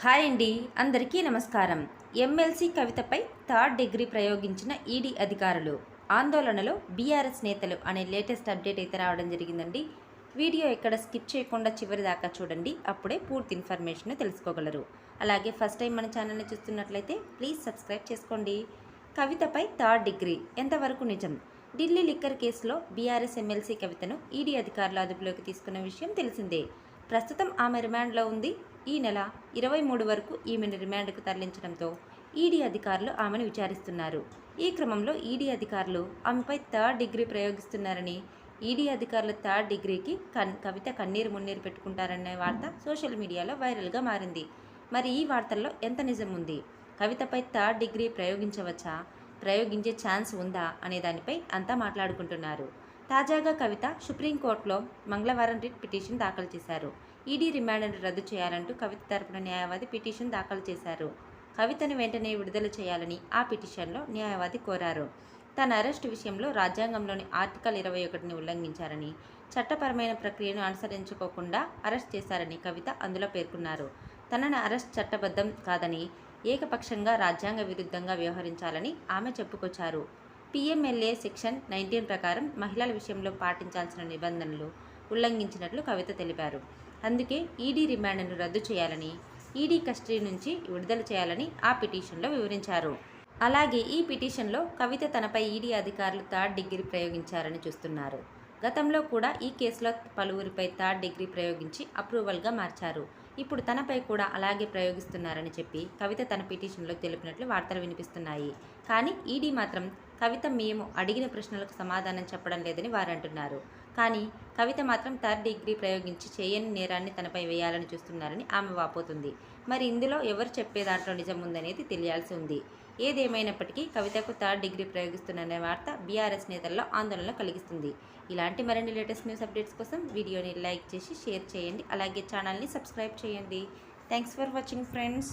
Hi అండి అందరికీ నమస్కారం. ఎమ్మెల్సీ కవితపై థర్డ్ డిగ్రీ ప్రయోగించిన ఈడీ అధికారులు ఆందోళనలో బీఆర్ఎస్ నేతలు అనే లేటెస్ట్ అప్డేట్ అయితే రావడం జరిగిందండి. వీడియో ఎక్కడ స్కిప్ చేయకుండా చివరి దాకా చూడండి అప్పుడే పూర్తి ఇన్ఫర్మేషన్ తెలుసుకోగలరు. అలాగే ఫస్ట్ టైం మన ఛానల్ని చూస్తున్నట్లయితే ప్లీజ్ సబ్స్క్రైబ్ చేసుకోండి. కవితపై థర్డ్ డిగ్రీ ఎంతవరకు నిజం? ఢిల్లీ లిక్కర్ కేసులో బీఆర్ఎస్ ఎమ్మెల్సీ కవితను ఈడీ అధికారులు అదుపులోకి తీసుకున్న విషయం తెలిసిందే. ప్రస్తుతం ఆమె రిమాండ్లో ఉంది. ఈ నెల ఇరవై మూడు వరకు ఈమెను రిమాండ్కు తరలించడంతో ఈడీ అధికారులు ఆమెను విచారిస్తున్నారు. ఈ క్రమంలో ఈడీ అధికారులు ఆమెపై థర్డ్ డిగ్రీ ప్రయోగిస్తున్నారని ఈడీ అధికారుల థర్డ్ డిగ్రీకి కన్ కవిత కన్నీరు మున్నీరు పెట్టుకుంటారనే వార్త సోషల్ మీడియాలో వైరల్గా మారింది. మరి ఈ వార్తల్లో ఎంత నిజం ఉంది? కవితపై థర్డ్ డిగ్రీ ప్రయోగించవచ్చా? ప్రయోగించే ఛాన్స్ ఉందా? అనే దానిపై అంతా మాట్లాడుకుంటున్నారు. తాజాగా కవిత సుప్రీంకోర్టులో మంగళవారం రిట్ పిటిషన్ దాఖలు చేశారు. ఈడీ రిమాండ్ను రద్దు చేయాలంటూ కవిత తరపున న్యాయవాది పిటిషన్ దాఖలు చేశారు. కవితను వెంటనే విడుదల చేయాలని ఆ పిటిషన్లో న్యాయవాది కోరారు. తన అరెస్టు విషయంలో రాజ్యాంగంలోని ఆర్టికల్ ఇరవై ఒకటిని ఉల్లంఘించారని చట్టపరమైన ప్రక్రియను అనుసరించుకోకుండా అరెస్ట్ చేశారని కవిత అందులో పేర్కొన్నారు. తనను అరెస్ట్ చట్టబద్ధం కాదని ఏకపక్షంగా రాజ్యాంగ విరుద్ధంగా వ్యవహరించాలని ఆమె చెప్పుకొచ్చారు. పిఎంఎల్ఏ సెక్షన్ నైన్టీన్ ప్రకారం మహిళల విషయంలో పాటించాల్సిన నిబంధనలు ఉల్లంఘించినట్లు కవిత తెలిపారు. అందుకే ఈడీ రిమాండ్ను రద్దు చేయాలని ఈడీ కస్టడీ నుంచి విడుదల చేయాలని ఆ పిటిషన్లో వివరించారు. అలాగే ఈ పిటిషన్లో కవిత తనపై ఈడీ అధికారులు థర్డ్ డిగ్రీ ప్రయోగించారని చూస్తున్నారు. గతంలో కూడా ఈ కేసులో పలువురిపై థర్డ్ డిగ్రీ ప్రయోగించి అప్రూవల్గా మార్చారు. ఇప్పుడు తనపై కూడా అలాగే ప్రయోగిస్తున్నారని చెప్పి కవిత తన పిటిషన్లో తెలిపినట్లు వార్తలు వినిపిస్తున్నాయి. కానీ ఈడీ మాత్రం కవిత మేము అడిగిన ప్రశ్నలకు సమాధానం చెప్పడం లేదని వారు అంటున్నారు కానీ కవిత మాత్రం థర్డ్ డిగ్రీ ప్రయోగించి చేయని నేరాన్ని తనపై వేయాలని చూస్తున్నారని ఆమె వాపోతుంది. మరి ఇందులో ఎవరు చెప్పే దాంట్లో నిజం ఉందనేది తెలియాల్సి ఉంది. ఏదేమైనప్పటికీ కవితకు థర్డ్ డిగ్రీ ప్రయోగిస్తున్ననే వార్త బీఆర్ఎస్ నేతల్లో ఆందోళన కలిగిస్తుంది. ఇలాంటి మరిన్ని లేటెస్ట్ న్యూస్ అప్డేట్స్ కోసం వీడియోని లైక్ చేసి షేర్ చేయండి. అలాగే ఛానల్ని సబ్స్క్రైబ్ చేయండి. Thanks for watching friends.